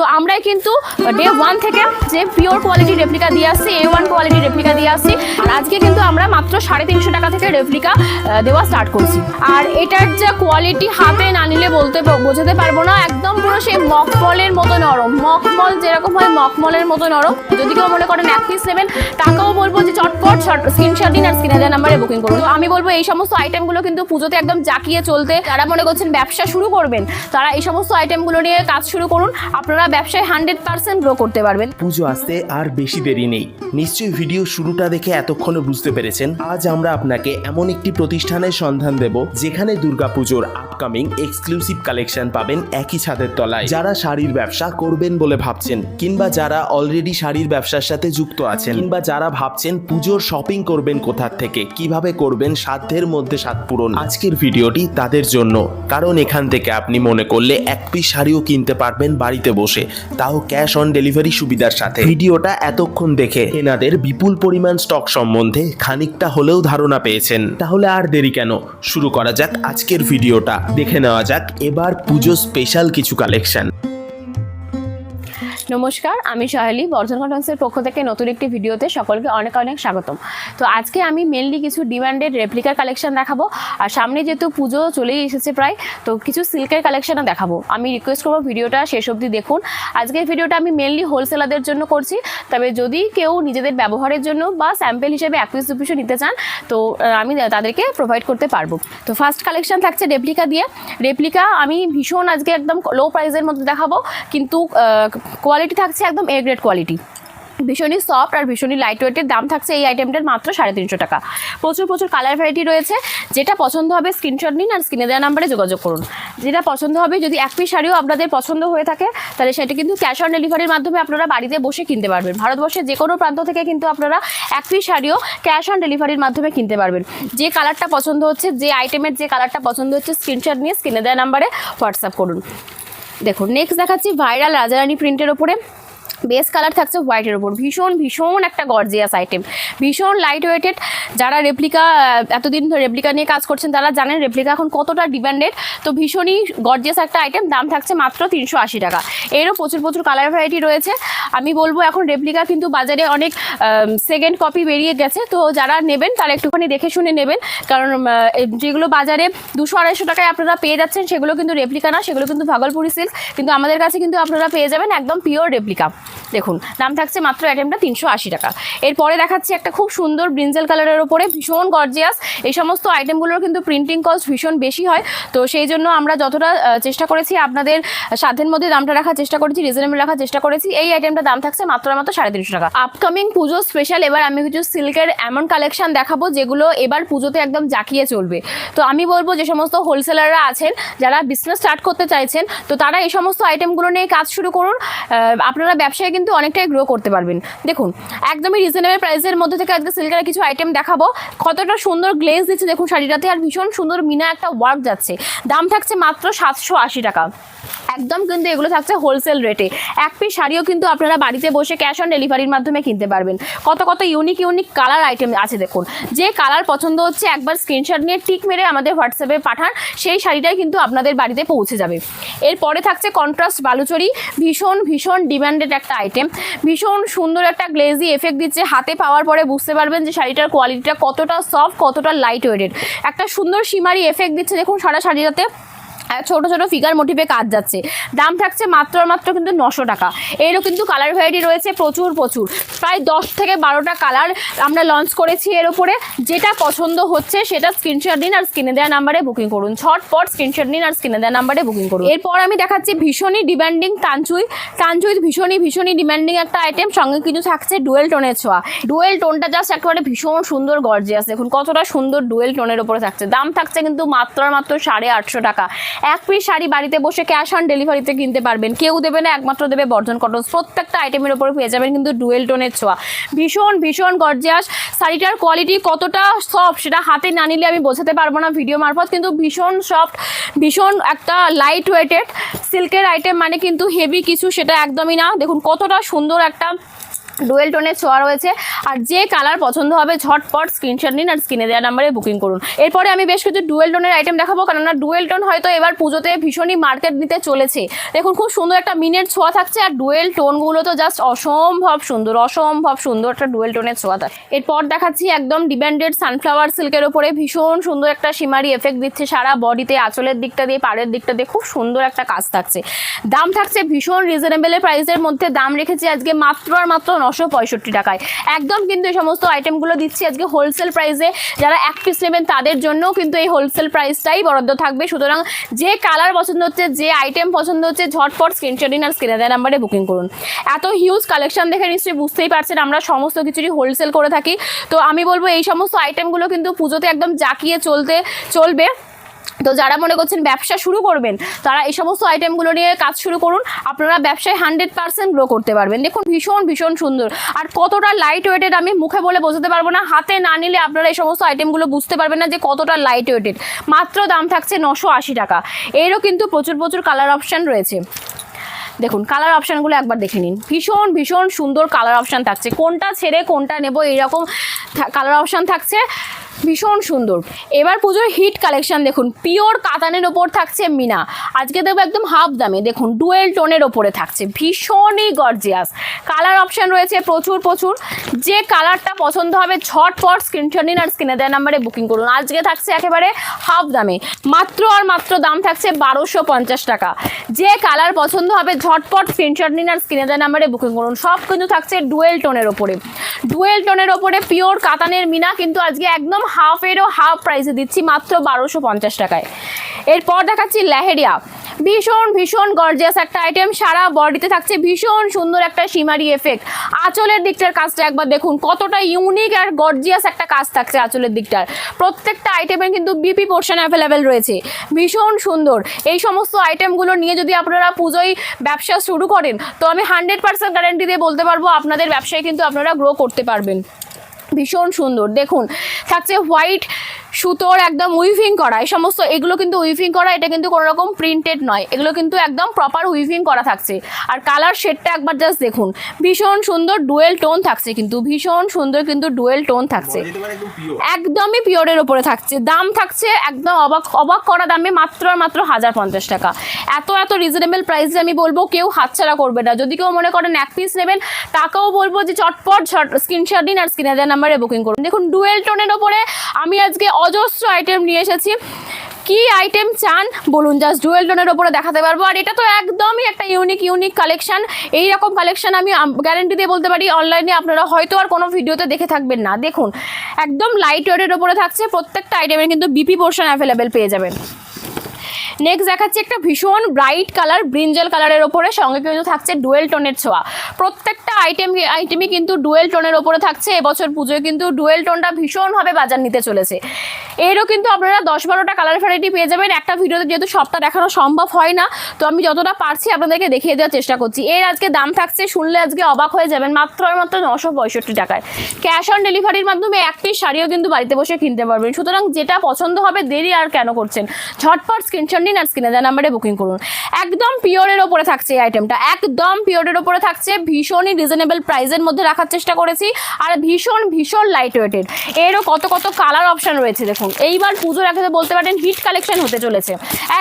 তো আমরাই কিন্তু ডে ওয়ান থেকে যে পিওর কোয়ালিটি রেপ্লিকা দিয়ে আসছি এ ওয়ান কোয়ালিটি রেপ্লিকা দিয়ে আসছি, আর আজকে কিন্তু আমরা মাত্র সাড়ে তিনশো টাকা থেকে রেপ্লিকা দেওয়া স্টার্ট করছি। আর এটার যে কোয়ালিটি হাতে না নিলে বলতে বোঝাতে পারব না, একদম পুরো সেই মকমলের মতো নরম মকমল যেরকম হয় মকমলের মতো নরম। যদি কেউ মনে করেন এক পিস নেবেন, তাকেও বলব যে চটপট স্ক্রিনশট দিন আর স্ক্রিনে দেওয়া নাম্বারে বুকিং করুন। তো আমি বলব এই সমস্ত আইটেমগুলো কিন্তু পুজোতে একদম জাকিয়ে চলতে, যারা মনে করছেন ব্যবসা শুরু করবেন, তারা এই সমস্ত আইটেমগুলো নিয়ে কাজ শুরু করুন। আপনারা ব্যবসায় হান্ড্রেড পার্সেন্ট গ্রো করতে পারবেন। পুজো আসতে আর বেশি দেরি নেই। নিশ্চয়ই ভিডিও শুরুটা দেখে এতক্ষণে বুঝতে পেরেছেন। আজ আমরা আপনাকে এমন একটি প্রতিষ্ঠানের সন্ধান দেব, যেখানে দুর্গাপুজোর আপকামিং এক্সক্লুসিভ কালেকশন পাবেন একই ছাদের তলায়। যারা শাড়ির ব্যবসা করবেন বলে ভাবছেন, কিংবা যারা অলরেডি শাড়ির ব্যবসার সাথে যুক্ত আছেন, কিংবা যারা ভাবছেন পুজোর শপিং করবেন কোথার থেকে, কীভাবে করবেন সাধ্যের মধ্যে সাত পূরণ। আজকের ভিডিওটি তাদের জন্য, কারণ এখান থেকে আপনি মনে করলে এক পিস শাড়িও কিনতে পারবেন বাড়িতে বসে। তাও ক্যাশ অন ডেলিভারি সুবিধার সাথে। ভিডিওটা এতক্ষণ দেখে, এনাদের বিপুল পরিমাণ স্টক সম্বন্ধে খানিকটা হলেও ধারণা পেয়েছেন। তাহলে আর দেরি কেন? শুরু করা যাক আজকের ভিডিওটা। দেখে নেওয়া যাক, এবার পুজো স্পেশাল কিছু কালেকশন নমস্কার, আমি সাহেলি বর্ধন কনফারেন্সের পক্ষ থেকে নতুন একটি ভিডিওতে সকলকে অনেক অনেক স্বাগতম। তো আজকে আমি মেনলি কিছু ডিমান্ডেড রেপ্লিকার কালেকশন দেখাবো। আর সামনে যেহেতু পুজো চলেই এসেছে প্রায়, তো কিছু সিল্কের কালেকশনও দেখাবো। আমি রিকোয়েস্ট করব ভিডিওটা শেষ অবধি দেখুন। আজকের ভিডিওটা আমি মেনলি হোলসেলারদের জন্য করছি। তবে যদি কেউ নিজেদের ব্যবহারের জন্য বা স্যাম্পেল হিসেবে এক পিস দু পিসও নিতে চান, তো আমি তাদেরকে প্রোভাইড করতে পারব। তো ফার্স্ট কালেকশন থাকছে রেপ্লিকা দিয়ে। রেপ্লিকা আমি ভীষণ আজকে একদম লো প্রাইসের মধ্যে দেখাবো। কিন্তু কোয়ালিটি থাকছে একদম এ গ্রেড কোয়ালিটি ভীষণই সফট আর ভীষণই লাইট ওয়েটের দাম থাকছে এই আইটেমটার মাত্র সাড়ে তিনশো টাকা। প্রচুর প্রচুর কালার ভ্যারাইটি রয়েছে। যেটা পছন্দ হবে স্ক্রিনশট নিন আর স্ক্রিনে দেওয়া নাম্বারে যোগাযোগ করুন। যেটা পছন্দ হবে, যদি এক পিস শাড়িও আপনাদের পছন্দ হয়ে থাকে, তাহলে সেটা কিন্তু ক্যাশ অন ডেলিভারির মাধ্যমে আপনারা বাড়িতে বসে কিনতে পারবেন। ভারতবর্ষের যে কোনো প্রান্ত থেকে কিন্তু আপনারা এক পিস শাড়িও ক্যাশ অন ডেলিভারির মাধ্যমে কিনতে পারবেন। যে কালারটা পছন্দ হচ্ছে, যে আইটেমের যে কালারটা পছন্দ হচ্ছে স্ক্রিনশট নিয়ে স্ক্রিনে দেওয়া নাম্বারে হোয়াটসঅ্যাপ করুন। দেখুন নেক্সট দেখাচ্ছি ভাইরাল রাজারানী প্রিন্টের ওপরে। বেস কালার থাকছে হোয়াইটের ওপর ভীষণ ভীষণ একটা গর্জিয়াস আইটেম ভীষণ লাইট ওয়েটেড যারা রেপ্লিকা এতদিন ধরে রেপ্লিকা নিয়ে কাজ করছেন, তারা জানেন রেপ্লিকা এখন কতটা ডিমান্ডেড তো ভীষণই গর্জিয়াস একটা আইটেম দাম থাকছে মাত্র তিনশো আশি টাকা। এরও প্রচুর প্রচুর কালার ভ্যারাইটি রয়েছে। আমি বলব এখন রেপ্লিকা কিন্তু বাজারে অনেক সেকেন্ড কপি বেরিয়ে গেছে। তো যারা নেবেন তারা একটুখানি দেখে শুনে নেবেন। কারণ যেগুলো বাজারে দুশো আড়াইশো টাকায় আপনারা পেয়ে যাচ্ছেন, সেগুলো কিন্তু রেপ্লিকা না, সেগুলো কিন্তু ভাগলপুরি সিল্ক কিন্তু আমাদের কাছে কিন্তু আপনারা পেয়ে যাবেন একদম পিওর রেপ্লিকা দেখুন, দাম থাকছে মাত্র আইটেমটা তিনশো আশি টাকা। এরপরে দেখাচ্ছি একটা খুব সুন্দর ব্রিঞ্জেল কালারের ওপরে, ভীষণ গর্জিয়াস এই সমস্ত আইটেমগুলোর কিন্তু প্রিন্টিং কস্ট ভীষণ বেশি হয়। তো সেই জন্য আমরা যতটা চেষ্টা করেছি আপনাদের সাধ্যের মধ্যে দামটা রাখার চেষ্টা করেছি রিজনেবল রাখার চেষ্টা করেছি। এই আইটেমটা দাম থাকছে মাত্র মাত্র সাড়ে তিনশো টাকা। আপকামিং পুজো স্পেশাল এবার আমি কিছু সিল্কের এমন কালেকশন দেখাবো যেগুলো এবার পুজোতে একদম জাকিয়ে চলবে। তো আমি বলব যে সমস্ত হোলসেলাররা আছেন, যারা বিজনেস স্টার্ট করতে চাইছেন, তো তারা এই সমস্ত আইটেমগুলো নিয়ে কাজ শুরু করুন। আপনারা ব্যবসায় কিন্তু অনেকটাই গ্রো করতে পারবেন। দেখুন, একদমই রিজনেবল প্রাইসের মধ্যে থেকে আজকে সিল্কের কিছু আইটেম দেখাবো। কতটা সুন্দর গ্লেজ দিচ্ছে, দেখুন শাড়িটাতে আর ভীষণ সুন্দর মিনা একটা ওয়ার্ক যাচ্ছে। দাম থাকছে মাত্র সাতশো আশি টাকা। একদম কিন্তু এগুলো থাকছে হোলসেল রেটে এক পিস শাড়িও কিন্তু আপনারা বাড়িতে বসে ক্যাশ অন ডেলিভারির মাধ্যমে কিনতে পারবেন। কত কত ইউনিক ইউনিক কালার আইটেম আছে দেখুন। যে কালার পছন্দ হচ্ছে একবার স্ক্রিনশট নিয়ে টিক মেরে আমাদের হোয়াটসঅ্যাপে পাঠান, সেই শাড়িটাই কিন্তু আপনাদের বাড়িতে পৌঁছে যাবে। এরপরে থাকছে কন্ট্রাস্ট বালুচরি, ভীষণ ভীষণ ডিমান্ডেড একটা আইটেম ভীষণ সুন্দর একটা গ্লেজি এফেক্ট দিচ্ছে, হাতে পাওয়ার পরে বুঝতে পারবেন যে শাড়িটার কোয়ালিটিটা কতটা সফট কতটা লাইট ওয়েটেড একটা সুন্দর সীমারি এফেক্ট দিচ্ছে, দেখুন সারা শাড়িটাতে। ছোট ছোট ফিগার মোটিভে কাজ যাচ্ছে। দাম থাকছে মাত্র মাত্র কিন্তু নশো টাকা। এরও কিন্তু কালার ভ্যারাইটি রয়েছে প্রচুর প্রচুর। প্রায় দশ থেকে বারোটা কালার আমরা লঞ্চ করেছি এর উপরে। যেটা পছন্দ হচ্ছে সেটা স্ক্রিনশট দিন আর স্ক্রিনে দেওয়া নাম্বারে বুকিং করুন। ছটপট স্ক্রিনশট দিন আর স্ক্রিনে দেওয়া নাম্বারে বুকিং করুন। এরপর আমি দেখাচ্ছি ভীষণই ডিমান্ডিং টানচুই টানচুই ভীষণই ভীষণই ডিমান্ডিং একটা আইটেম সঙ্গে কিন্তু থাকছে ডুয়েল টোনের ছোঁয়া। ডুয়েল টোনটা জাস্ট একেবারে ভীষণ সুন্দর গর্জিয়াস দেখুন কতটা সুন্দর ডুয়েল টোনের উপরে থাকছে। দাম থাকছে কিন্তু মাত্র মাত্র সাড়ে আটশো টাকা। এক পিস শাড়ি বাড়িতে বসে ক্যাশ অন ডেলিভারিতে কিনতে পারবেন। কেউ দেবে না, একমাত্র দেবে বর্ধন কটন প্রত্যেকটা আইটেমের উপরে পেয়ে যাবেন কিন্তু ডুয়েল টোনের ছোঁয়া। ভীষণ ভীষণ গর্জিয়াস শাড়িটার কোয়ালিটি কতটা সফট সেটা হাতে না নিলে আমি বোঝাতে পারব না ভিডিও মারফত, কিন্তু ভীষণ সফট ভীষণ একটা লাইট ওয়েটেড সিল্কের আইটেম মানে কিন্তু হেভি কিছু, সেটা একদমই না। দেখুন কতটা সুন্দর একটা ডুয়েল টোনের ছোঁয়া রয়েছে। আর যে কালার পছন্দ হবে, ঝটপট স্ক্রিনশট নিন আর স্ক্রিনে দেওয়া নাম্বারে বুকিং করুন। এরপরে আমি বেশ কিছু ডুয়েল টোনের আইটেম দেখাবো, কেননা ডুয়েল টোন হয়তো এবার পুজোতে ভীষণই মার্কেট নিতে চলেছে। দেখুন, খুব সুন্দর একটা মিনের ছোঁয়া থাকছে আর ডুয়েল টোনগুলো তো জাস্ট অসম্ভব সুন্দর অসম্ভব সুন্দর একটা ডুয়েল টোনের ছোঁয়া থাকে এরপর দেখাচ্ছি একদম ডিব্যান্ডেড সানফ্লাওয়ার সিল্কের ওপরে ভীষণ সুন্দর একটা সীমারি এফেক্ট দিচ্ছে সারা বডিতে আঁচলের দিকটা দিয়ে, পাড়ের দিকটা দিয়ে, খুব সুন্দর একটা কাজ থাকছে। দাম থাকছে ভীষণ রিজনেবল প্রাইসের মধ্যে, দাম রেখেছি আজকে মাত্র আর মাত্র নশো পঁয়ষট্টি টাকায়। একদম কিন্তু এই সমস্ত আইটেমগুলো দিচ্ছি আজকে হোলসেল প্রাইসে যারা এক পিস নেবেন তাদের জন্যও কিন্তু এই হোলসেল প্রাইসটাই বরাদ্দ থাকবে। সুতরাং যে কালার পছন্দ হচ্ছে, যে আইটেম পছন্দ হচ্ছে, ঝটপট স্ক্রিনশট দিন আর স্ক্রিনে নাম্বারে বুকিং করুন। এত হিউজ কালেকশন দেখে নিশ্চয়ই বুঝতেই পারছেন আমরা সমস্ত কিছুরই হোলসেল করে থাকি। তো আমি বলব এই সমস্ত আইটেমগুলো কিন্তু পুজোতে একদম জাকিয়ে চলতে, চলবে। তো যারা মনে করছেন ব্যবসা শুরু করবেন, তারা এই সমস্ত আইটেমগুলো নিয়ে কাজ শুরু করুন। আপনারা ব্যবসায় হান্ড্রেড পার্সেন্ট গ্রো করতে পারবেন। দেখুন, ভীষণ ভীষণ সুন্দর। আর কতটা লাইট ওয়েটেড আমি মুখে বলে বোঝাতে পারব না, হাতে না নিলে আপনারা এই সমস্ত আইটেমগুলো বুঝতে পারবেন না যে কতটা লাইট ওয়েটেড মাত্র দাম থাকছে নশো আশি টাকা। এরও কিন্তু প্রচুর প্রচুর কালার অপশান রয়েছে। দেখুন কালার অপশানগুলো একবার দেখে নিন। ভীষণ ভীষণ সুন্দর কালার অপশান থাকছে। কোনটা ছেড়ে, কোনটা নেব, এইরকম কালার অপশান থাকছে। ভীষণ সুন্দর। এবার পুজোর হিট কালেকশন দেখুন পিওর কাতানের ওপর থাকছে মিনা। আজকে দেবো একদম হাফ দামে, দেখুন ডুয়েল টোনের ওপরে থাকছে, ভীষণই গর্জিয়াস কালার অপশান রয়েছে প্রচুর প্রচুর। যে কালারটা পছন্দ হবে, ঝটপট স্ক্রিনশট নিন আর স্ক্রিনে দেওয়া নাম্বারে বুকিং করুন। আজকে থাকছে একেবারে হাফ দামে, মাত্র আর মাত্র দাম থাকছে বারোশো পঞ্চাশ টাকা। যে কালার পছন্দ হবে, ঝটপট স্ক্রিনশট নিন আর স্ক্রিনে দেওয়া নাম্বারে বুকিং করুন। সব কিন্তু থাকছে ডুয়েল টোনের ওপরে। ডুয়েল টোনের ওপরে পিওর কাতানের মিনা কিন্তু আজকে একদম হাফেরও হাফ প্রাইসে দিচ্ছি মাত্র বারোশো পঞ্চাশ টাকায়। এরপর দেখাচ্ছি লেহেরিয়া। ভীষণ ভীষণ গর্জিয়াস একটা আইটেম সারা বডিতে থাকছে ভীষণ সুন্দর একটা সিমারি এফেক্ট আঁচলের দিকটার কাজটা একবার দেখুন, কতটা ইউনিক আর গর্জিয়াস একটা কাজ থাকছে আঁচলের দিকটার। প্রত্যেকটা আইটেমের কিন্তু বিপি পোর্শন অ্যাভেলেবেল রয়েছে। ভীষণ সুন্দর। এই সমস্ত আইটেমগুলো নিয়ে যদি আপনারা পুজোয় ব্যবসা শুরু করেন, তো আমি হান্ড্রেড পার্সেন্ট গ্যারেন্টি দিয়ে বলতে পারব, আপনাদের ব্যবসায় কিন্তু আপনারা গ্রো করতে পারবেন। ভীষণ সুন্দর। দেখুন থাকছে হোয়াইট সুতোর একদম উইভিং করা এই সমস্ত এগুলো কিন্তু উইভিং করা এটা কিন্তু কোনো রকম প্রিন্টেড নয়। এগুলো কিন্তু একদম প্রপার উইভিং করা থাকছে। আর কালার শেডটা একবার জাস্ট দেখুন ভীষণ সুন্দর ডুয়েল টোন থাকছে কিন্তু ভীষণ সুন্দর কিন্তু ডুয়েল টোন থাকছে। একদমই পিওরের ওপরে থাকছে। দাম থাকছে একদম অবাক অবাক করা দামে মাত্র আর মাত্র হাজার পঞ্চাশ টাকা। এত এত রিজনেবল প্রাইসে আমি বলব কেউ হাতছাড়া করবে না। যদি কেউ মনে করেন এক পিস নেবেন তাকেও বলব যে চটপট স্ক্রিনশট দিন আর স্ক্রিনে দেওয়া নাম্বারে বুকিং করুন। দেখুন ডুয়েল টোনের ওপরে আমি আজকে অজস্র আইটেম নিয়ে এসেছি। কি আইটেম চান? বলুন জাস্ট ডুয়েল টোনের ওপরে দেখাতে পারব। আর এটা তো একদমই একটা ইউনিক ইউনিক কালেকশান এই রকম কালেকশন আমি গ্যারেন্টি দিয়ে বলতে পারি অনলাইনে আপনারা হয়তো আর কোনো ভিডিওতে দেখে থাকবেন না। দেখুন, একদম লাইট ওয়েটের ওপরে থাকছে। প্রত্যেকটা আইটেমের কিন্তু বিপি পোর্শন অ্যাভেলেবেল পেয়ে যাবেন। নেক্সট দেখাচ্ছি একটা ভীষণ ব্রাইট কালার ব্রিঞ্জেল কালারের ওপরে। সঙ্গে কিন্তু থাকছে ডুয়েল টোনের ছোঁয়া। প্রত্যেকটা আইটেম আইটেমই কিন্তু ডুয়েল টোনের ওপরে থাকছে। এবছর পুজোয় কিন্তু ডুয়েল টোনটা ভীষণভাবে বাজার নিতে চলেছে। এরও কিন্তু আপনারা দশ বারোটা কালার ভ্যারাইটি পেয়ে যাবেন। একটা ভিডিওতে যেহেতু সবটা দেখানো সম্ভব হয় না, তো আমি যতটা পারছি আপনাদেরকে দেখিয়ে দেওয়ার চেষ্টা করছি। এর আজকে দাম থাকছে, শুনলে আজকে অবাক হয়ে যাবেন মাত্র মাত্র নশো পঁয়ষট্টি টাকায়। ক্যাশ অন ডেলিভারির মাধ্যমে একটি শাড়িও কিন্তু বাড়িতে বসে কিনতে পারবেন। সুতরাং যেটা পছন্দ হবে দেরি আর কেন করছেন? ঝটপট স্ক্রিনশট নিন আর স্ক্রিনে দেওয়া নাম্বারে বুকিং করুন। একদম পিওরের ওপরে থাকছে এই আইটেমটা একদম পিওরের ওপরে থাকছে, ভীষণই রিজনেবল প্রাইসের মধ্যে রাখার চেষ্টা করেছি। আর ভীষণ ভীষণ লাইট ওয়েটেড এরও কত কত কালার অপশন রয়েছে দেখুন। এইবার পুজোর আগে বলতে পারেন হিট কালেকশন হতে চলেছে।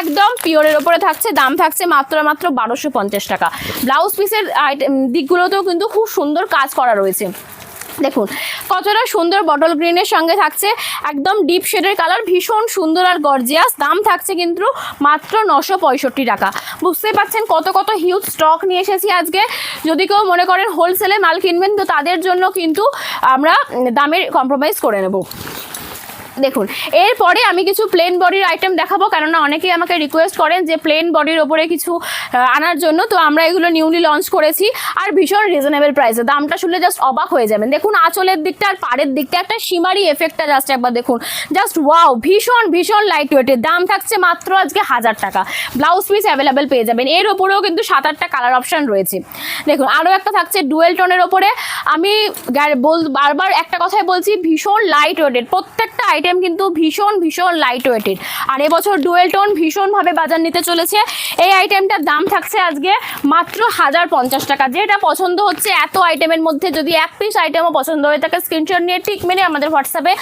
একদম পিওরের ওপরে থাকছে, দাম থাকছে মাত্র মাত্র বারোশো পঞ্চাশ টাকা। ব্লাউজ পিসের আইটেম দিকগুলোতেও কিন্তু খুব সুন্দর কাজ করা রয়েছে। দেখুন, কতটা সুন্দর বটল গ্রিনের সঙ্গে থাকছে, একদম ডিপ শেডের কালার ভীষণ সুন্দর আর গর্জিয়াস দাম থাকছে কিন্তু মাত্র নশো পঁয়ষট্টি টাকা। বুঝতেই পারছেন কত কত হিউজ স্টক নিয়ে এসেছি আজকে। যদি কেউ মনে করেন হোলসেলে মাল কিনবেন, তো তাদের জন্য কিন্তু আমরা দামের কম্প্রোমাইজ করে নেব। দেখুন, এরপরে আমি কিছু প্লেন বডির আইটেম দেখাবো, কেননা অনেকেই আমাকে রিকোয়েস্ট করেন যে প্লেন বডির ওপরে কিছু আনার জন্য, তো আমরা এগুলো নিউলি লঞ্চ করেছি, আর ভীষণ রিজনেবল প্রাইসে দামটা শুনলে জাস্ট অবাক হয়ে যাবেন। দেখুন, আঁচলের দিকটা আর পাড়ের দিকটা, একটা সীমারি এফেক্টটা জাস্ট একবার দেখুন। জাস্ট ওয়াও ভীষণ ভীষণ লাইট ওয়েটের দাম থাকছে মাত্র আজকে হাজার টাকা। ব্লাউজ পিস অ্যাভেলেবেল পেয়ে যাবেন। এর ওপরেও কিন্তু সাত, আটটা কালার অপশান রয়েছে। দেখুন, আরও একটা থাকছে ডুয়েল টোনের ওপরে। আমি বল বারবার একটা কথাই বলছি, ভীষণ লাইট ওয়েটেড প্রত্যেকটা আইটেম আইটেম কিন্তু ভীষণ ভীষণ লাইট ওয়েটের আর এবছর ডুয়েল টোন ভীষণভাবে বাজার নিতে চলেছে। এই আইটেমটার দাম থাকছে আজকে মাত্র হাজার পঞ্চাশ টাকা। যেটা পছন্দ হচ্ছে এত আইটেমের মধ্যে যদি এক পিস আইটেমও পছন্দ হয়ে থাকে স্ক্রিনশট নিয়ে ঠিক মেনে আমাদের হোয়াটসঅ্যাপে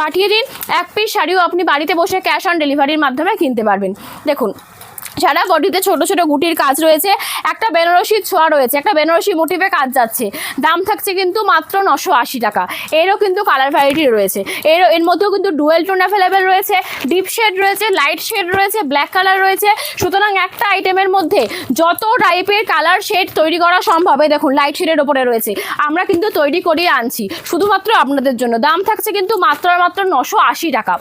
পাঠিয়ে দিন। এক পিস শাড়িও আপনি বাড়িতে বসে ক্যাশ অন ডেলিভারির মাধ্যমে কিনতে পারবেন। দেখুন সারা বডিতে ছোট ছোট গুটির কাজ রয়েছে, একটা বেনারসি ছোঁয়া রয়েছে, একটা বেনারসি মোটিভে কাজ যাচ্ছে। দাম থাকছে কিন্তু মাত্র নশো আশি টাকা। এরও কিন্তু কালার ভ্যারাইটি রয়েছে। এর এর মধ্যেও কিন্তু ডুয়েল টোন অ্যাভেলেবেল রয়েছে ডিপ শেড রয়েছে লাইট শেড রয়েছে ব্ল্যাক কালার রয়েছে। সুতরাং একটা আইটেমের মধ্যে যত টাইপের কালার শেড তৈরি করা সম্ভব, এই দেখুন লাইট শেডের ওপরে রয়েছে। আমরা কিন্তু তৈরি করিয়ে আনছি, শুধুমাত্র আপনাদের জন্য। দাম থাকছে কিন্তু মাত্র মাত্র নশো আশি টাকা।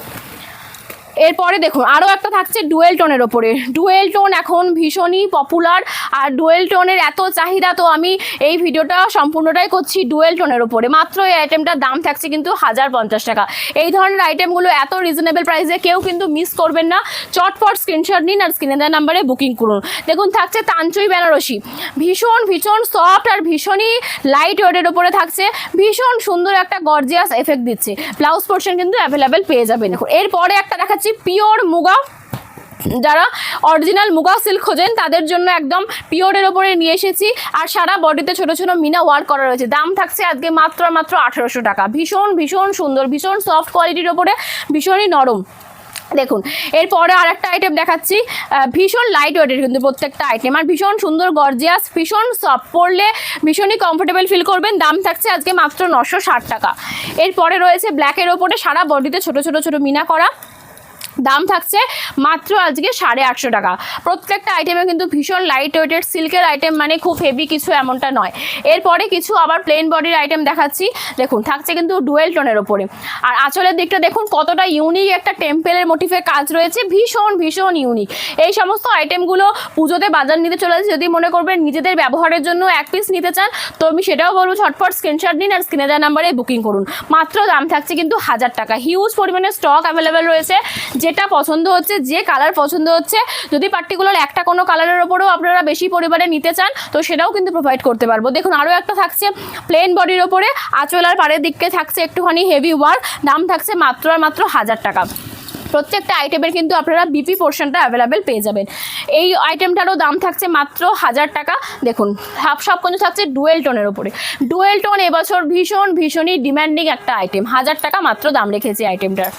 এরপরে দেখুন আরও একটা থাকছে ডুয়েল টোনের ওপরে। ডুয়েল টোন এখন ভীষণই পপুলার আর ডুয়েল টোনের এত চাহিদা তো আমি এই ভিডিওটা সম্পূর্ণটাই করছি ডুয়েল টোনের ওপরে। মাত্র এই আইটেমটার দাম থাকছে কিন্তু হাজার পঞ্চাশ টাকা। এই ধরনের আইটেমগুলো এত রিজনেবল প্রাইসে কেউ কিন্তু মিস করবেন না। চটপট স্ক্রিনশট নিন আর স্ক্রিনে দেওয়া নাম্বারে বুকিং করুন। দেখুন, থাকছে তাঞ্চই বেনারসি। ভীষণ ভীষণ সফট আর ভীষণই লাইট ওয়েটের ওপরে থাকছে। ভীষণ সুন্দর একটা গর্জিয়াস এফেক্ট দিচ্ছে। ব্লাউজ পোর্শন কিন্তু অ্যাভেলেবেল পেয়ে যাবেন। এরপরে একটা দেখাচ্ছি পিওর মুগা, যারা অরিজিনাল মুগা সিল্ক খোঁজেন, তাদের জন্য একদম পিওরের ওপরে নিয়ে এসেছি। আর সারা বডিতে ছোট ছোট মিনা ওয়ার্ক করা রয়েছে। দাম থাকছে আজকে মাত্র মাত্র আঠেরোশো টাকা। ভীষণ ভীষণ সুন্দর, ভীষণ সফট কোয়ালিটির ওপরে ভীষণই নরম। দেখুন, এরপরে আর একটা আইটেম দেখাচ্ছি ভীষণ লাইট ওয়েটের কিন্তু প্রত্যেকটা আইটেম আর ভীষণ সুন্দর গর্জিয়াস ভীষণ সফট পরলে ভীষণই কমফোর্টেবল ফিল করবেন। দাম থাকছে আজকে মাত্র নশো টাকা। এরপরে রয়েছে ব্ল্যাকের ওপরে সারা বডিতে ছোট ছোট ছোট মিনা করা। দাম থাকছে মাত্র আজকে সাড়ে আটশো টাকা। প্রত্যেকটা আইটেমে কিন্তু ভীষণ লাইট ওয়েটেড সিল্কের আইটেম মানে খুব হেভি কিছু এমনটা নয়। এরপরে কিছু আবার প্লেন বডির আইটেম দেখাচ্ছি। দেখুন, থাকছে কিন্তু ডুয়েল টোনের ওপরে আর আঁচলের দিকটা দেখুন, কতটা ইউনিক একটা টেম্পেলের মোটিফের কাজ রয়েছে। ভীষণ ভীষণ ইউনিক এই সমস্ত আইটেমগুলো পুজোতে বাজার নিতে চলে যদি মনে করবেন নিজেদের ব্যবহারের জন্য এক পিস নিতে চান, তো আমি সেটাও বলব, ঝটপট স্ক্রিনশট নিন আর স্ক্রিনে দেওয়া নাম্বারে বুকিং করুন। মাত্র দাম থাকছে কিন্তু হাজার টাকা। হিউজ পরিমাণে স্টক অ্যাভেলেবেল রয়েছে। যেটা পছন্দ হচ্ছে, যে কালার পছন্দ হচ্ছে, যদি পার্টিকুলার একটা কোনো কালারের ওপরেও আপনারা বেশি পরিমাণে নিতে চান, তো সেটাও কিন্তু প্রোভাইড করতে পারব। দেখুন, আরও একটা থাকছে প্লেন বডির ওপরে, আঁচল আর পাড়ের দিককে থাকছে একটুখানি হেভি ওয়ার্ক দাম থাকছে মাত্র আর মাত্র হাজার টাকা। প্রত্যেকটা আইটেমের কিন্তু আপনারা বিপি পোর্শনটা অ্যাভেলেবেল পেয়ে যাবেন। এই আইটেমটারও দাম থাকছে মাত্র হাজার টাকা। দেখুন হাফ সব কিন্তু থাকছে ডুয়েল টোনের ওপরে। ডুয়েল টোন এবছর ভীষণ, ভীষণই ডিম্যান্ডিং একটা আইটেম হাজার টাকা মাত্র দাম রেখেছি আইটেমটার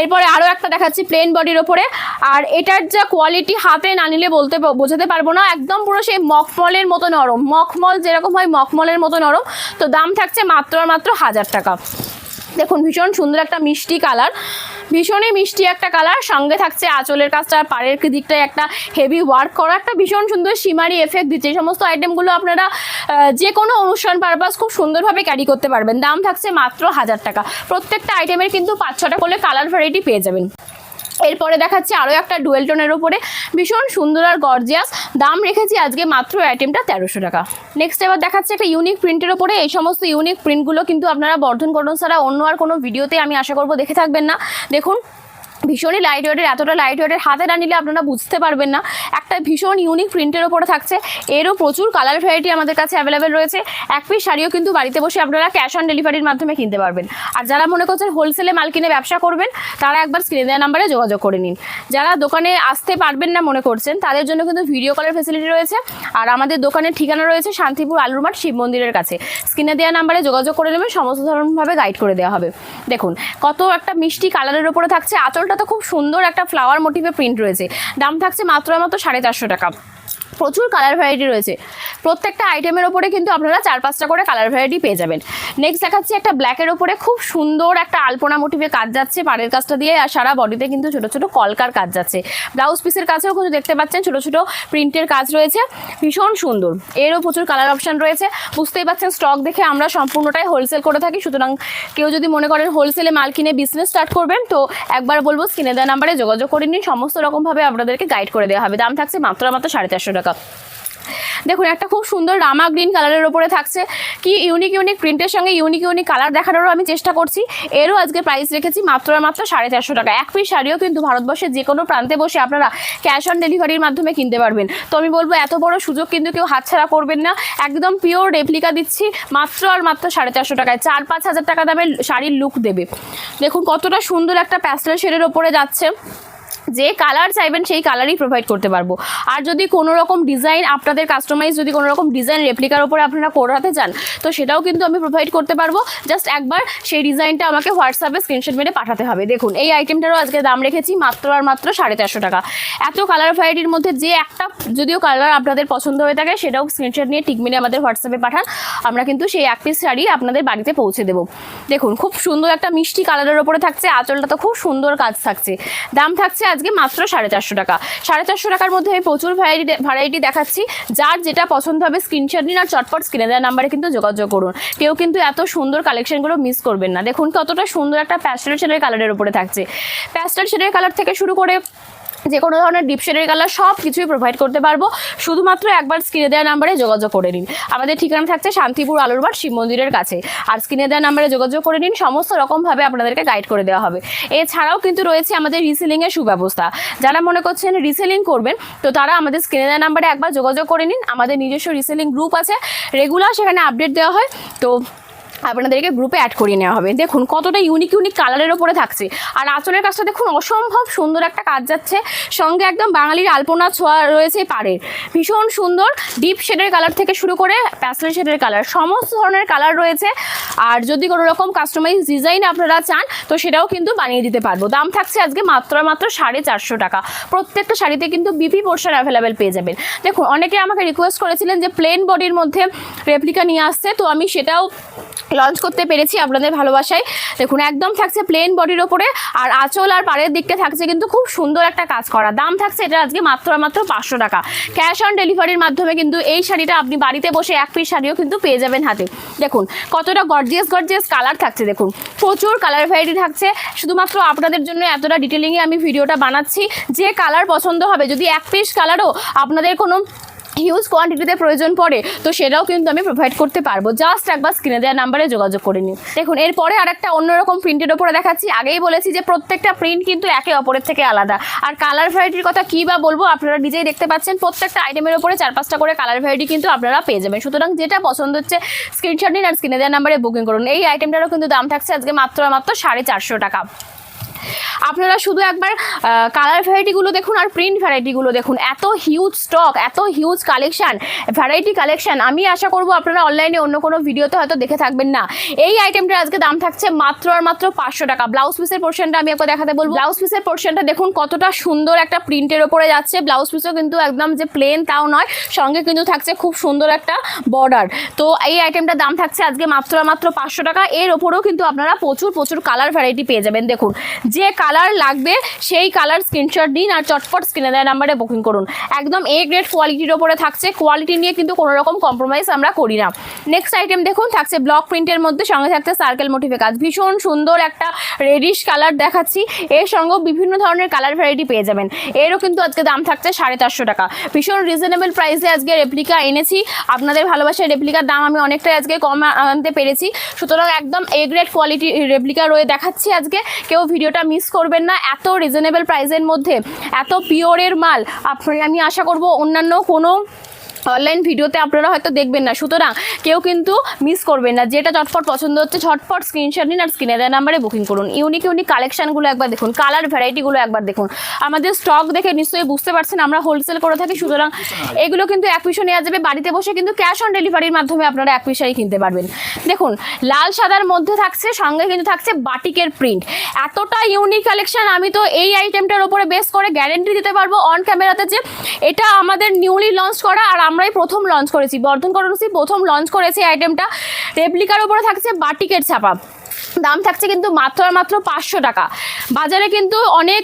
এরপরে আরও একটা দেখাচ্ছি প্লেন বডির ওপরে। আর এটার যা কোয়ালিটি হাতে না নিলে বলতে বোঝাতে পারব না। একদম পুরো সেই মখমলের মতো নরম। মখমল যেরকম হয় মখমলের মতো নরম। তো দাম থাকছে মাত্র মাত্র হাজার টাকা। দেখুন, ভীষণ সুন্দর একটা মিষ্টি কালার ভীষণই মিষ্টি একটা কালার। সঙ্গে থাকছে আঁচলের কাজটা আর পাড়ের দিকটায় একটা হেভি ওয়ার্ক করা। একটা ভীষণ সুন্দর সীমারি এফেক্ট দিচ্ছে। এই সমস্ত আইটেমগুলো আপনারা যে কোনো অনুষ্ঠান পারপাস খুব সুন্দরভাবে ক্যারি করতে পারবেন। দাম থাকছে মাত্র হাজার টাকা। প্রত্যেকটা আইটেমের কিন্তু পাঁচ ছটা করলে কালার ভ্যারাইটি পেয়ে যাবেন। এরপরে দেখাচ্ছি আরও একটা ডুয়েল টোনের ওপরে ভীষণ সুন্দর আর গর্জিয়াস দাম রেখেছি আজকে মাত্র আইটেমটা তেরোশো টাকা। নেক্সট এবার দেখাচ্ছি একটা ইউনিক প্রিন্টের ওপরে এই সমস্ত ইউনিক প্রিন্টগুলো কিন্তু আপনারা বর্ধন করণ ছাড়া অন্য আর কোনো ভিডিওতে আমি আশা করব দেখে থাকবেন না। দেখুন ভীষণই লাইট ওয়েটের এতটা লাইট ওয়েটের হাতে না নিলে আপনারা বুঝতে পারবেন না। একটা ভীষণ ইউনিক প্রিন্টের ওপরে থাকছে। এরও প্রচুর কালার ভ্যারাইটি আমাদের কাছে অ্যাভেলেবেল রয়েছে। এক পিস শাড়িও কিন্তু বাড়িতে বসে আপনারা ক্যাশ অন ডেলিভারির মাধ্যমে কিনতে পারবেন। আর যারা মনে করছেন হোলসেলে মাল কিনে ব্যবসা করবেন, তারা একবার স্ক্রিনে দেওয়া নাম্বারে যোগাযোগ করে নিন। যারা দোকানে আসতে পারবেন না মনে করছেন, তাদের জন্য কিন্তু ভিডিও কলের ফেসিলিটি রয়েছে। আর আমাদের দোকানের ঠিকানা রয়েছে শান্তিপুর আলুরমাঠ শিব মন্দিরের কাছে। স্ক্রিনে দেওয়া নাম্বারে যোগাযোগ করে নেবেন, সমস্ত ধরনভাবে গাইড করে দেওয়া হবে। দেখুন, কত একটা মিষ্টি কালারের ওপরে থাকছে আঁচলটা তো খুব সুন্দর একটা ফ্লাওয়ার মোটিভে প্রিন্ট রয়েছে। দাম থাকছে মাত্র মাত্র সাড়ে চারশো টাকা। প্রচুর কালার ভ্যারাইটি রয়েছে। প্রত্যেকটা আইটেমের ওপরে কিন্তু আপনারা চার পাঁচটা করে কালার ভ্যারাইটি পেয়ে যাবেন। নেক্সট দেখাচ্ছি একটা ব্ল্যাকের ওপরে খুব সুন্দর একটা আলপনা মোটিভে কাজ যাচ্ছে। পাড়ের কাজটা দিয়ে আর সারা বডিতে কিন্তু ছোটো ছোটো কলকার কাজ যাচ্ছে। ব্লাউজ পিসের কাছেও কিন্তু দেখতে পাচ্ছেন ছোটো ছোটো প্রিন্টের কাজ রয়েছে। ভীষণ সুন্দর। এরও প্রচুর কালার অপশান রয়েছে। বুঝতেই পাচ্ছেন স্টক দেখে আমরা সম্পূর্ণটাই হোলসেল করে থাকি। সুতরাং কেউ যদি মনে করেন হোলসেলে মাল কিনে বিজনেস স্টার্ট করবেন, তো একবার বলব স্ক্রিনে দেওয়া নাম্বারে যোগাযোগ করে নিন। সমস্ত রকমভাবে আপনাদেরকে গাইড করে দেওয়া হবে। দাম থাকছে মাত্র মাত্র সাড়ে চারশো টাকা। দেখুন, একটা খুব সুন্দর রামা গ্রিন কালারের ওপরে থাকছে। কি ইউনিক ইউনিক প্রিন্টের সঙ্গে ইউনিক ইউনিক কালার দেখানোরও আমি চেষ্টা করছি। এরও আজকে প্রাইস রেখেছি মাত্র মাত্র সাড়ে চারশো টাকা। এক পিস শাড়িও কিন্তু ভারতবর্ষের যে কোনো প্রান্তে বসে আপনারা ক্যাশ অন ডেলিভারির মাধ্যমে কিনতে পারবেন। তো আমি বলব, এত বড় সুযোগ কিন্তু কেউ হাতছাড়া করবেন না। একদম পিওর রেপ্লিকা দিচ্ছি, মাত্র আর মাত্র সাড়ে চারশো টাকায়। চার, পাঁচ হাজার টাকা দামের শাড়ির লুক দেবে। দেখুন, কতটা সুন্দর একটা প্যাস্টেল শেডের ওপরে যাচ্ছে। যে কালার চাইবেন, সেই কালারই প্রোভাইড করতে পারব। আর যদি কোনো রকম ডিজাইন আপনাদের কাস্টমাইজ যদি কোনো রকম ডিজাইন রেপ্লিকার ওপরে আপনারা করাতে চান, তো সেটাও কিন্তু আমি প্রোভাইড করতে পারব। জাস্ট একবার সেই ডিজাইনটা আমাকে হোয়াটসঅ্যাপে স্ক্রিনশট মেরে পাঠাতে হবে। দেখুন, এই আইটেমটারও আজকে দাম রেখেছি মাত্র আর মাত্র সাড়ে চারশো টাকা। এত কালার ভ্যারাইটির মধ্যে যে একটা যদিও কালার আপনাদের পছন্দ হয়ে থাকে, সেটাও স্ক্রিনশট নিয়ে টিক মেরে আমাদের হোয়াটসঅ্যাপে পাঠান। আমরা কিন্তু সেই এক পিস শাড়ি আপনাদের বাড়িতে পৌঁছে দেবো। দেখুন, খুব সুন্দর একটা মিষ্টি কালারের ওপরে থাকছে, আঁচলটা তো খুব সুন্দর কাজ থাকছে। দাম থাকছে আজকে মাত্র সাড়ে চারশো টাকা। সাড়ে চারশো টাকার মধ্যে আমি প্রচুর ভ্যারাইটি ভ্যারাইটি দেখাচ্ছি। যার যেটা পছন্দ হবে স্ক্রিনশট নিন আর চটপট স্ক্রিনে দেওয়ার নাম্বারে কিন্তু যোগাযোগ করুন। কেউ কিন্তু এত সুন্দর কালেকশনগুলো মিস করবেন না। দেখুন কতটা সুন্দর একটা প্যাস্টেল শেডের কালারের উপরে থাকছে। প্যাস্টেল শেডের কালার থেকে শুরু করে যে কোনো ধরনের ডিপ শেডের কালার সব কিছুই প্রোভাইড করতে পারব। শুধুমাত্র একবার স্ক্রিনে দেওয়া নাম্বারে যোগাযোগ করে নিন। আমাদের ঠিকানা থাকছে শান্তিপুর আলুরবাট শিব মন্দিরের কাছে। আর স্ক্রিনে দেওয়া নাম্বারে যোগাযোগ করে নিন, সমস্ত রকমভাবে আপনাদেরকে গাইড করে দেওয়া হবে। এছাড়াও কিন্তু রয়েছে আমাদের রিসেলিংয়ের সুব্যবস্থা। যারা মনে করছেন রিসেলিং করবেন, তো তারা আমাদের স্ক্রিনে দেওয়া নাম্বারে একবার যোগাযোগ করে নিন। আমাদের নিজস্ব রিসেলিং গ্রুপ আছে। রেগুলার সেখানে আপডেট দেওয়া হয়। তো আপনাদেরকে গ্রুপে অ্যাড করিয়ে নেওয়া হবে। দেখুন, কতটা ইউনিক ইউনিক কালারের ওপরে থাকছে। আর আঁচলের কাজটা দেখুন, অসম্ভব সুন্দর একটা কাজ যাচ্ছে। সঙ্গে একদম বাঙালির আলপনা ছোঁয়া রয়েছে পাড়ের ভীষণ সুন্দর ডিপ শেডের কালার থেকে শুরু করে প্যাসেল শেডের কালার সমস্ত ধরনের কালার রয়েছে। আর যদি কোনো রকম কাস্টমাইজ ডিজাইন আপনারা চান, তো সেটাও কিন্তু বানিয়ে দিতে পারব। দাম থাকছে আজকে মাত্র মাত্র সাড়ে চারশো টাকা। প্রত্যেকটা শাড়িতে কিন্তু বিপি পোর্শন অ্যাভেলেবেল পেয়ে যাবেন। দেখুন, অনেকে আমাকে রিকোয়েস্ট করেছিলেন যে প্লেন বডির মধ্যে রেপ্লিকা নিয়ে আসছে তো আমি সেটাও লঞ্চ করতে পেরেছি আপনাদের ভালোবাসায়। দেখুন, একদম থাকছে প্লেন বডির ওপরে, আর আঁচল আর পাড়ের দিকটা থাকছে কিন্তু খুব সুন্দর একটা কাজ করা। দাম থাকছে এটা আজকে মাত্র মাত্র পাঁচশো টাকা। ক্যাশ অন ডেলিভারির মাধ্যমে কিন্তু এই শাড়িটা আপনি বাড়িতে বসে এক পিস শাড়িও কিন্তু পেয়ে যাবেন হাতে। দেখুন, কতটা গর্জিয়াস গর্জিয়াস কালার থাকছে, দেখুন। প্রচুর কালার ভ্যারাইটি থাকছে। শুধুমাত্র আপনাদের জন্য এতটা ডিটেলিংয়ে আমি ভিডিওটা বানাচ্ছি। যে কালার পছন্দ হবে, যদি এক পিস কালারও আপনাদের কোনো হিউজ কোয়ান্টিটিতে প্রয়োজন পড়ে, তো সেটাও কিন্তু আমি প্রোভাইড করতে পারব। জাস্ট একবার স্ক্রিনে দেওয়া নাম্বারে যোগাযোগ করে নিন। দেখুন, এরপরে আর একটা অন্যরকম প্রিন্টের ওপরে দেখাচ্ছি। আগেই বলেছি যে প্রত্যেকটা প্রিন্ট কিন্তু একে অপরের থেকে আলাদা। আর কালার ভ্যারাইটির কথা কী বা বলব, আপনারা নিজেই দেখতে পাচ্ছেন, প্রত্যেকটা আইটেমের ওপরে চার পাঁচটা করে কালার ভ্যারাইটি কিন্তু আপনারা পেয়ে যাবেন। সুতরাং যেটা পছন্দ হচ্ছে স্ক্রিনশট নিন আর স্ক্রিনে দেওয়া নাম্বারে বুকিং করুন। এই আইটেমটারও কিন্তু দাম থাকছে আজকে মাত্র মাত্র সাড়ে চারশো টাকা। আপনারা শুধু একবার কালার ভ্যারাইটিগুলো দেখুন আর প্রিন্ট ভ্যারাইটিগুলো দেখুন। এত হিউজ স্টক এত হিউজ কালেকশান ভ্যারাইটি কালেকশান আমি আশা করব আপনারা অনলাইনে অন্য কোনো ভিডিওতে হয়তো দেখে থাকবেন না। এই আইটেমটার আজকে দাম থাকছে মাত্র আর মাত্র পাঁচশো টাকা। ব্লাউজ পিসের পোর্শনটা আমি একবার দেখাতে বলব। ব্লাউজ পিসের পোর্শনটা দেখুন কতটা সুন্দর একটা প্রিন্টের ওপরে যাচ্ছে। ব্লাউজ পিসও কিন্তু একদম যে প্লেন তাও নয়, সঙ্গে কিন্তু থাকছে খুব সুন্দর একটা বর্ডার তো এই আইটেমটার দাম থাকছে আজকে মাত্র আর মাত্র পাঁচশো টাকা। এর ওপরেও কিন্তু আপনারা প্রচুর প্রচুর কালার ভ্যারাইটি পেয়ে যাবেন। দেখুন যে কালার লাগবে, সেই কালার স্ক্রিনশট দিন আর চটপট স্ক্রিনে দেওয়া নাম্বারে বুকিং করুন। একদম এ গ্রেড কোয়ালিটির ওপরে থাকছে। কোয়ালিটি নিয়ে কিন্তু কোনো রকম কম্প্রোমাইজ আমরা করি না। নেক্সট আইটেম দেখুন, থাকছে ব্লক প্রিন্টের মধ্যে, সঙ্গে থাকছে সার্কেল মোটিভে কাজ ভীষণ সুন্দর একটা রেডিশ কালার দেখাচ্ছি। এর সঙ্গেও বিভিন্ন ধরনের কালার ভ্যারাইটি পেয়ে যাবেন। এরও কিন্তু আজকে দাম থাকছে সাড়ে চারশো টাকা। ভীষণ রিজনেবল প্রাইসে আজকে রেপ্লিকা এনেছি। আপনাদের ভালোবাসায় রেপ্লিকার দাম আমি অনেকটাই আজকে কম আনতে পেরেছি। সুতরাং একদম এ গ্রেড কোয়ালিটি রেপ্লিকা রয়ে দেখাচ্ছি আজকে। কেউ ভিডিওটা মিস করবেন না। এত রিজনেবল প্রাইসের মধ্যে, এত পিওরের মাল আপনি আমি আশা করব অন্যান্য কোনো অনলাইন ভিডিওতে আপনারা হয়তো দেখবেন না। সুতরাং কেউ কিন্তু মিস করবেন না। যেটা চটপট পছন্দ হচ্ছে, ঝটপট স্ক্রিনশট নিন আর স্ক্রিনে দেওয়া নাম্বারে বুকিং করুন। ইউনিক ইউনিক কালেকশনগুলো একবার দেখুন কালার ভ্যারাইটিগুলো একবার দেখুন। আমাদের স্টক দেখে নিশ্চয়ই বুঝতে পারছেন, আমরা হোলসেল করে থাকি। সুতরাং এগুলো কিন্তু এক পিসও নেওয়া যাবে। বাড়িতে বসে কিন্তু ক্যাশ অন ডেলিভারির মাধ্যমে আপনারা এক পিসাই কিনতে পারবেন। দেখুন, লাল সাদার মধ্যে থাকছে, সঙ্গে কিন্তু থাকছে বাটিকের প্রিন্ট এতটা ইউনিক কালেকশন আমি তো এই আইটেমটার উপরে বেস করে গ্যারেন্টি দিতে পারব অন ক্যামেরাতে যে এটা আমাদের নিউলি লঞ্চ করা আর আমরাই প্রথম লঞ্চ করেছি। বর্ধন করণসি প্রথম লঞ্চ করেছে আইটেমটা রেপ্লিকার উপরে থাকছে বাটিকের ছাপা। দাম থাকছে কিন্তু মাত্র আর মাত্র পাঁচশো টাকা। বাজারে কিন্তু অনেক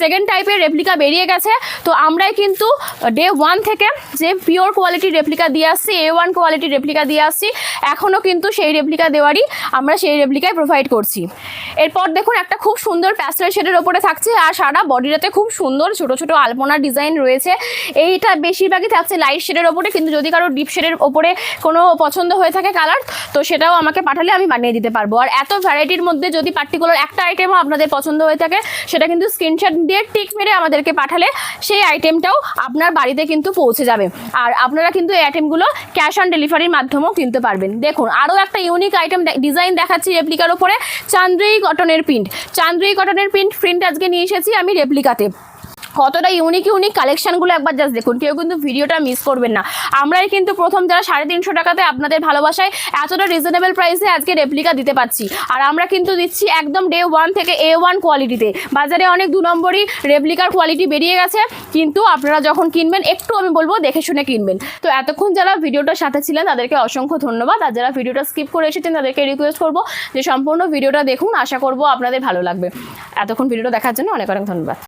সেকেন্ড টাইপের রেপ্লিকা বেরিয়ে গেছে। তো আমরাই কিন্তু ডে ওয়ান থেকে যে পিওর কোয়ালিটির রেপ্লিকা দিয়ে আসছি এ ওয়ান কোয়ালিটির রেপ্লিকা দিয়ে আসছি এখনও কিন্তু সেই রেপ্লিকা দেওয়ারই আমরা সেই রেপ্লিকায় প্রোভাইড করছি। এরপর দেখুন একটা খুব সুন্দর প্যাস্টেল শেডের ওপরে থাকছে আর সারা বডিটাতে খুব সুন্দর ছোট ছোট আলপনা ডিজাইন রয়েছে। এইটা বেশিরভাগই থাকছে লাইট শেডের ওপরে, কিন্তু যদি কারও ডিপ শেডের ওপরে কোনো পছন্দ হয়ে থাকে কালার তো সেটাও আমাকে পাঠালে আমি বানিয়ে দিতে পারব। আর এত ভ্যারাইটির মধ্যে যদি পার্টিকুলার একটা আইটেমও আপনাদের পছন্দ হয়ে থাকে, সেটা কিন্তু স্ক্রিনশট দিয়ে টিক মেরে আমাদেরকে পাঠালে সেই আইটেমটাও আপনার বাড়িতে কিন্তু পৌঁছে যাবে। আর আপনারা কিন্তু এই আইটেমগুলো ক্যাশ অন ডেলিভারির মাধ্যমেও কিনতে পারবেন। দেখুন, আরও একটা ইউনিক আইটেম ডিজাইন দেখাচ্ছি রেপ্লিকার ওপরে চান্দ্রী কটনের প্রিন্ট চান্দ্রী কটনের প্রিন্ট প্রিন্ট আজকে নিয়ে এসেছি আমি রেপ্লিকাতে কতটা ইউনিক ইউনিক কালেকশনগুলো একবার জাস্ট দেখুন। কেউ কিন্তু ভিডিওটা মিস করবেন না। আমরাই কিন্তু প্রথম যারা সাড়ে তিনশো টাকাতে আপনাদের ভালোবাসায় এতটা রিজনেবল প্রাইসে আজকে রেপ্লিকা দিতে পারছি আর আমরা কিন্তু দিচ্ছি একদম ডে ওয়ান থেকে এ ওয়ান কোয়ালিটিতে বাজারে অনেক দু নম্বরই রেপ্লিকার কোয়ালিটি বেরিয়ে গেছে। কিন্তু আপনারা যখন কিনবেন, একটু আমি বলব, দেখে শুনে কিনবেন। তো এতক্ষণ যারা ভিডিওটার সাথে ছিলেন, তাদেরকে অসংখ্য ধন্যবাদ। আর যারা ভিডিওটা স্কিপ করে এসেছেন, তাদেরকে রিকোয়েস্ট করব যে সম্পূর্ণ ভিডিওটা দেখুন। আশা করব আপনাদের ভালো লাগবে। এতক্ষণ ভিডিওটা দেখার জন্য অনেক অনেক ধন্যবাদ।